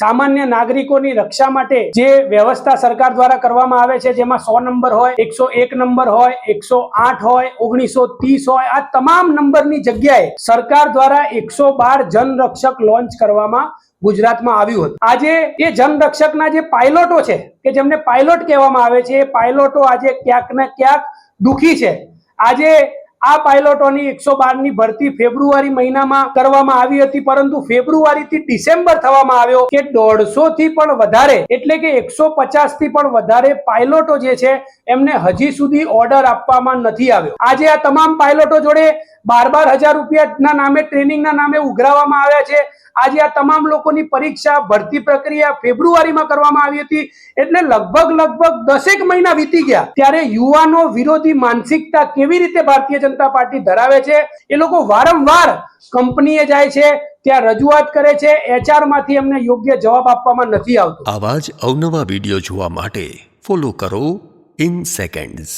સામાન્ય નાગરિકોની રક્ષા માટે જે વ્યવસ્થા સરકાર દ્વારા કરવામાં આવે છે, જેમાં સો નંબર હોય, એકસો એક નંબર હોય, એકસો આઠ હોય, ઓગણીસો ત્રીસ હોય, આ તમામ નંબરની જગ્યાએ સરકાર દ્વારા એકસો બાર જનરક્ષક લોન્ચ કરવામાં ગુજરાતમાં આવ્યું હતું. આજે એ જનરક્ષકના જે પાયલોટો છે, કે જેમને પાયલોટ કહેવામાં આવે છે, એ પાયલોટો આજે ક્યાંક ને ક્યાંક દુખી છે. આજે આ પાયલોટોની એકસો ની ભરતી ફેબ્રુઆરી મહિનામાં કરવામાં આવી હતી, પરંતુ ફેબ્રુઆરી થી ડિસેમ્બર થવામાં આવ્યો કે દોઢસો થી પણ વધારે, એટલે કે એકસો પચાસથી પણ વધારે પાયલોટો જે છે, એમને હજી સુધી ઓર્ડર આપવામાં નથી આવ્યો. આજે આ તમામ પાયલોટો જોડે બાર બાર હજાર રૂપિયાના નામે ટ્રેનિંગના નામે ઉઘરાવવામાં આવ્યા છે. આજે આ તમામ લોકોની પરીક્ષા, ભરતી પ્રક્રિયા ફેબ્રુઆરીમાં કરવામાં આવી હતી, એટલે લગભગ લગભગ દસેક મહિના વીતી ગયા. ત્યારે યુવાનો વિરોધી માનસિકતા કેવી રીતે ભારતીય જનતા પાર્ટી ધરાવે છે, એ લોકો વારંવાર કંપનીએ જાય છે, ત્યાં રજૂઆત કરે છે એચઆરમાંથી એમને યોગ્ય જવાબ આપવામાં નથી આવતો. આવા જ અવનવા વીડિયો જોવા માટે ફોલો કરો ઇન સેકન્ડ્સ